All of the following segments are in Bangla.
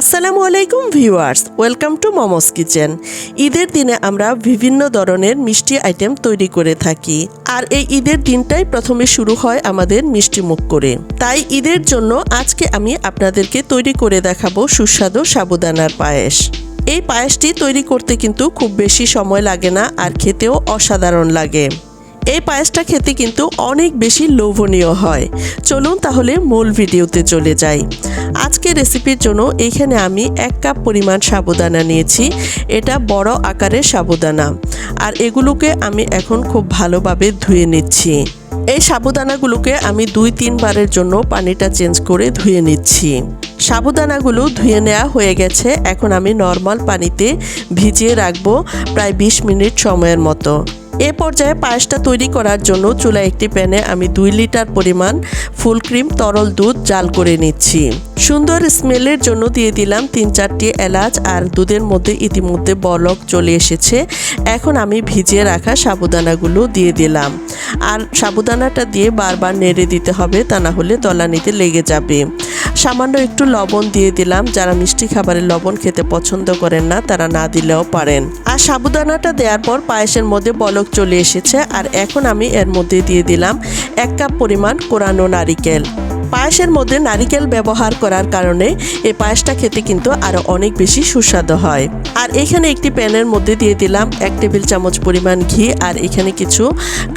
আসসালামু আলাইকুম viewers, welcome to Mom's Kitchen. ঈদের দিনে আমরা বিভিন্ন ধরনের মিষ্টি আইটেম তৈরি করে থাকি। আর এই ঈদের দিনটাই প্রথমে শুরু হয় আমাদের মিষ্টি মুখ করে। তাই ঈদের জন্য আজকে আমি আপনাদেরকে তৈরি করে দেখাবো সুস্বাদু সাবুদানার পায়েস। এই পায়েসটি তৈরি করতে কিন্তু খুব বেশি সময় লাগে না আর খেতেও অসাধারণ লাগে। এই পায়েসটা খেতে কিন্তু অনেক বেশি লোভনীয় হয়। চলুন তাহলে মূল ভিডিওতে চলে যাই। আজকে রেসিপির জন্য এইখানে আমি এক কাপ পরিমাণ সাবুদানা নিয়েছি। এটা বড় আকারের সাবুদানা। আর এগুলোকে আমি এখন খুব ভালোভাবে ধুয়ে নিচ্ছি। এই সাবুদানাগুলোকে আমি দুই তিনবারের জন্য পানিটা চেঞ্জ করে ধুয়ে নিচ্ছি। সাবুদানাগুলো ধুয়ে নেওয়া হয়ে গেছে। এখন আমি নর্মাল পানিতে ভিজিয়ে রাখব প্রায় বিশ মিনিট সময়ের মতো। এ পর্যায়ে পায়েসটা তৈরি করার জন্য চুলা একটি প্যানে আমি দুই লিটার পরিমাণ ফুল ক্রিম, তরল দুধ জাল করে নিচ্ছি। সুন্দর স্মেলের জন্য দিয়ে দিলাম তিন চারটি এলাচ আর দুধের মধ্যে ইতিমধ্যে বলক চলে এসেছে। এখন আমি ভিজিয়ে রাখা সাবুদানাগুলো দিয়ে দিলাম। আর সাবুদানাটা দিয়ে বারবার নেড়ে দিতে হবে, তা না হলে তলানিতে লেগে যাবে। সামান্য একটু লবণ দিয়ে দিলাম। যারা মিষ্টি খাবারে লবণ খেতে পছন্দ করেন না, তারা না দিলেও পারেন। আর সাবুদানাটা দেওয়ার পর পায়েসের মধ্যে বলক চলে এসেছে। আর এখন আমি এর মধ্যে দিয়ে দিলাম এক কাপ পরিমাণ কোরানো নারিকেল। পায়েসের মধ্যে নারিকেল ব্যবহার করার কারণে এই পায়েসটা খেতে কিন্তু আরও অনেক বেশি সুস্বাদু হয়। আর এখানে একটি প্যানের মধ্যে দিয়ে দিলাম এক টেবিল চামচ পরিমাণ ঘি আর এখানে কিছু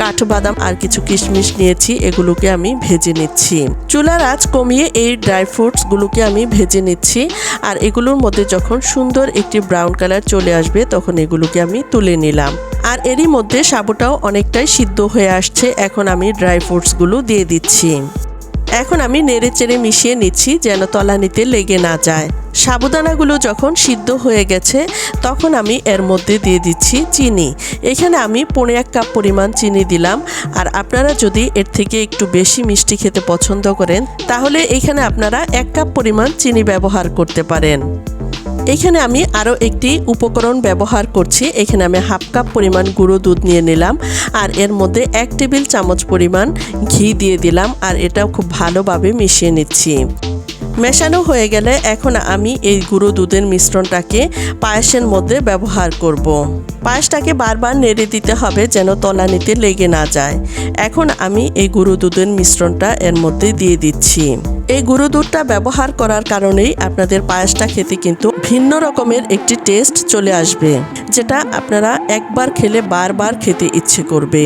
কাঠবাদাম আর কিছু কিশমিশ নিয়েছি, এগুলোকে আমি ভেজে নিচ্ছি। চুলার আঁচ কমিয়ে এই ড্রাই ফ্রুটসগুলোকে আমি ভেজে নিচ্ছি আর এগুলোর মধ্যে যখন সুন্দর একটি ব্রাউন কালার চলে আসবে তখন এগুলোকে আমি তুলে নিলাম। আর এরই মধ্যে সাবুটাও অনেকটাই সিদ্ধ হয়ে আসছে, এখন আমি ড্রাই ফ্রুটসগুলো দিয়ে দিচ্ছি। এখন আমি নেড়ে চেড়ে মিশিয়ে নিচ্ছি যেন তলানিতে লেগে না যায়। সাবুদানাগুলো যখন সিদ্ধ হয়ে গেছে, তখন আমি এর মধ্যে দিয়ে দিচ্ছি চিনি। এখানে আমি পনে এক কাপ পরিমাণ চিনি দিলাম। আর আপনারা যদি এর থেকে একটু বেশি মিষ্টি খেতে পছন্দ করেন, তাহলে এখানে আপনারা এক কাপ পরিমাণ চিনি ব্যবহার করতে পারেন। এখানে আমি আরও একটি উপকরণ ব্যবহার করছি। এখানে আমি হাফ কাপ পরিমাণ গুঁড়ো দুধ নিয়ে নিলাম। আর এর মধ্যে এক টেবিল চামচ পরিমাণ ঘি দিয়ে দিলাম। আর এটাও খুব ভালোভাবে মিশিয়ে নিচ্ছি। মেশানো হয়ে গেলে এখন আমি এই গুঁড়ো দুধের মিশ্রণটাকে পায়েসের মধ্যে ব্যবহার করব। পায়েসটাকে বারবার নেড়ে দিতে হবে যেন তলানিতে লেগে না যায়। এখন আমি এই গুঁড়ো দুধের মিশ্রণটা এর মধ্যে দিয়ে দিচ্ছি। এই গুঁড়ো দুধটা ব্যবহার করার কারণেই আপনাদের পায়েসটা খেতে কিন্তু ভিন্ন রকমের একটি টেস্ট চলে আসবে, যেটা আপনারা একবার খেলে বারবার খেতে ইচ্ছে করবে।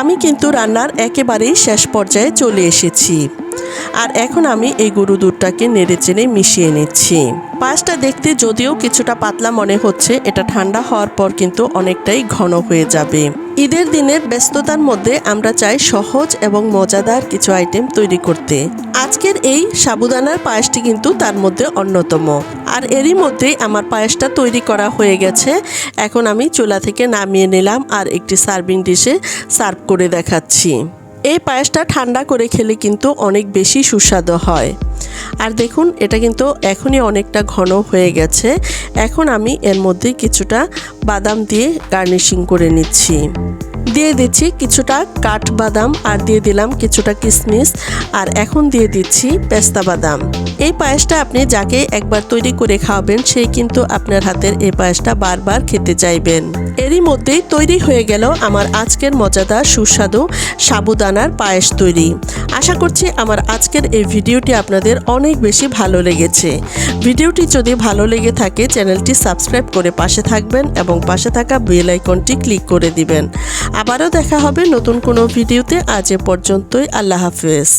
আমি কিন্তু রান্নার একেবারেই শেষ পর্যায়ে চলে এসেছি। আর এখন আমি এই গরু দুধটাকে নেড়ে চেড়ে মিশিয়ে নিচ্ছি। পায়েসটা দেখতে যদিও কিছুটা পাতলা মনে হচ্ছে, এটা ঠান্ডা হওয়ার পর কিন্তু অনেকটাই ঘন হয়ে যাবে। ঈদের দিনের ব্যস্ততার মধ্যে আমরা চাই সহজ এবং মজাদার কিছু আইটেম তৈরি করতে। আজকের এই সাবুদানার পায়েসটি কিন্তু তার মধ্যে অন্যতম। আর এরই মধ্যেই আমার পায়েসটা তৈরি করা হয়ে গেছে। এখন আমি চুলা থেকে নামিয়ে নিলাম আর একটি সার্ভিং ডিশে সার্ভ করে দেখাচ্ছি। এই পায়েসটা ঠান্ডা করে খেলে কিন্তু অনেক বেশি সুস্বাদু হয়। আর দেখুন, এটা কিন্তু এখনই অনেকটা ঘন হয়ে গেছে। এখন আমি এর মধ্যে কিছুটা বাদাম দিয়ে গার্নিশিং করে নিচ্ছি। দিয়ে দিচ্ছি কিছুটা কাঠ বাদাম আর দিয়ে দিলাম কিছুটা কিশমিশ। আর এখন দিয়ে দিচ্ছি পেস্তা বাদাম। এই পায়েসটা আপনি যাকে একবার তৈরি করে খাওয়াবেন সেই কিন্তু আপনার হাতের এই পায়েসটা বারবার খেতে চাইবেন। এরই মধ্যেই তৈরি হয়ে গেল আমার আজকের মজাদার সুস্বাদু সাবুদানার পায়েস তৈরি। আশা করছি আমার আজকের এই ভিডিওটি আপনাদের অনেক বেশি ভালো লেগেছে। ভিডিওটি যদি ভালো লেগে থাকে, চ্যানেলটি সাবস্ক্রাইব করে পাশে থাকবেন এবং পাশে থাকা বেল আইকনটি ক্লিক করে দিবেন। আবারও দেখা হবে নতুন কোনো ভিডিওতে। আজ এ পর্যন্তই আল্লাহ হাফেজ।